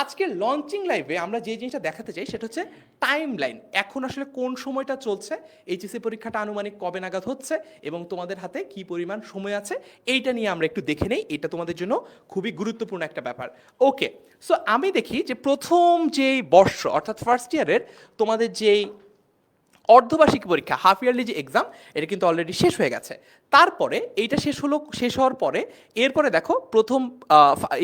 আজকে লঞ্চিং লাইভে আমরা যে জিনিসটা দেখাতে চাই সেটা হচ্ছে টাইম লাইন এখন আসলে কোন সময়টা চলছে এইচএসসি পরীক্ষাটা আনুমানিক কবে নাগাদ হচ্ছে এবং তোমাদের হাতে কি পরিমাণ সময় আছে, এইটা নিয়ে আমরা একটু দেখে নেই। এটা তোমাদের জন্য খুবই গুরুত্বপূর্ণ একটা ব্যাপার। ওকে সো আমি দেখি যে প্রথম যেই বর্ষ, অর্থাৎ ফার্স্ট ইয়ারের তোমাদের যেই অর্ধবার্ষিক পরীক্ষা হাফ ইয়ারলি যে এক্সাম এটা কিন্তু অলরেডি শেষ হয়ে গেছে। তারপরে এইটা শেষ হলো, শেষ হওয়ার পরে, এরপরে দেখো প্রথম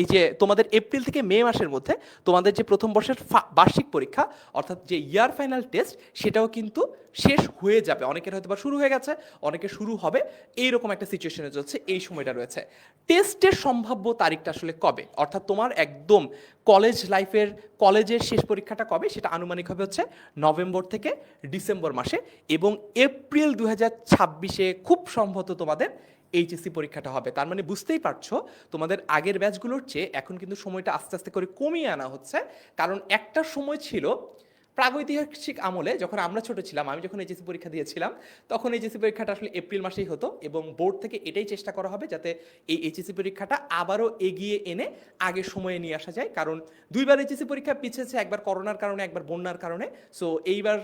এই যে তোমাদের এপ্রিল থেকে মে মাসের মধ্যে তোমাদের যে প্রথম বর্ষের বার্ষিক পরীক্ষা, অর্থাৎ যে ইয়ার ফাইনাল টেস্ট সেটাও কিন্তু শেষ হয়ে যাবে। অনেকের হয়তো বা শুরু হয়ে গেছে, অনেকের শুরু হবে। এইরকম একটা সিচুয়েশনে চলছে, এই সময়টা রয়েছে। টেস্টের সম্ভাব্য তারিখটা আসলে কবে? অর্থাৎ তোমার একদম কলেজ লাইফের কলেজের শেষ পরীক্ষাটা কবে? সেটা আনুমানিক হবে হচ্ছে নভেম্বর থেকে ডিসেম্বর মাসে এবং এপ্রিল দু হাজার ছাব্বিশে খুব সম্ভবত তোমাদের এইচএসসি পরীক্ষাটা হবে। তার মানে বুঝতেই পারছ, তোমাদের আগের ব্যাচগুলোর চেয়ে এখন কিন্তু সময়টা আস্তে আস্তে করে কমিয়ে আনা হচ্ছে। কারণ একটা সময় ছিল প্রাগৈতিহাসিক আমলে যখন আমরা ছোট ছিলাম, আমি যখন এইচএসি পরীক্ষা দিয়েছিলাম, তখন এইচএসি পরীক্ষাটা আসলে এপ্রিল মাসেই হতো এবং বোর্ড থেকে এটাই চেষ্টা করা হবে যাতে এই এইচএসি পরীক্ষাটা আবারও এগিয়ে এনে আগে সময়ে নিয়ে আসা যায়। কারণ দুইবার এইচএসি পরীক্ষা পিছিয়েছে, একবার করোনার কারণে, একবার বন্যার কারণে। সো এইবার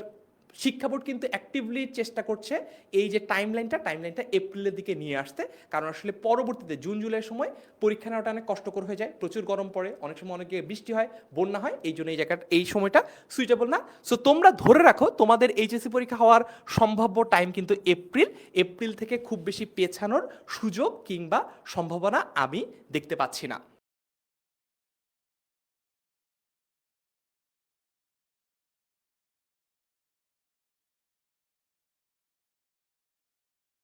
শিক্ষা বোর্ড কিন্তু অ্যাক্টিভলি চেষ্টা করছে এই যে টাইম লাইনটা টাইম লাইনটা এপ্রিলের দিকে নিয়ে আসতে। কারণ আসলে পরবর্তীতে জুন জুলাইয়ের সময় পরীক্ষা নেওয়াটা অনেক কষ্টকর হয়ে যায়, প্রচুর গরম পড়ে, অনেক সময় অনেকে বৃষ্টি হয়, বন্যা হয়, এই জন্য এই জায়গাটা এই সময়টা সুইটেবল না। সো তোমরা ধরে রাখো, তোমাদের এইচএসসি পরীক্ষা হওয়ার সম্ভাব্য টাইম কিন্তু এপ্রিল এপ্রিল থেকে খুব বেশি পেছানোর সুযোগ কিংবা সম্ভাবনা আমি দেখতে পাচ্ছি না।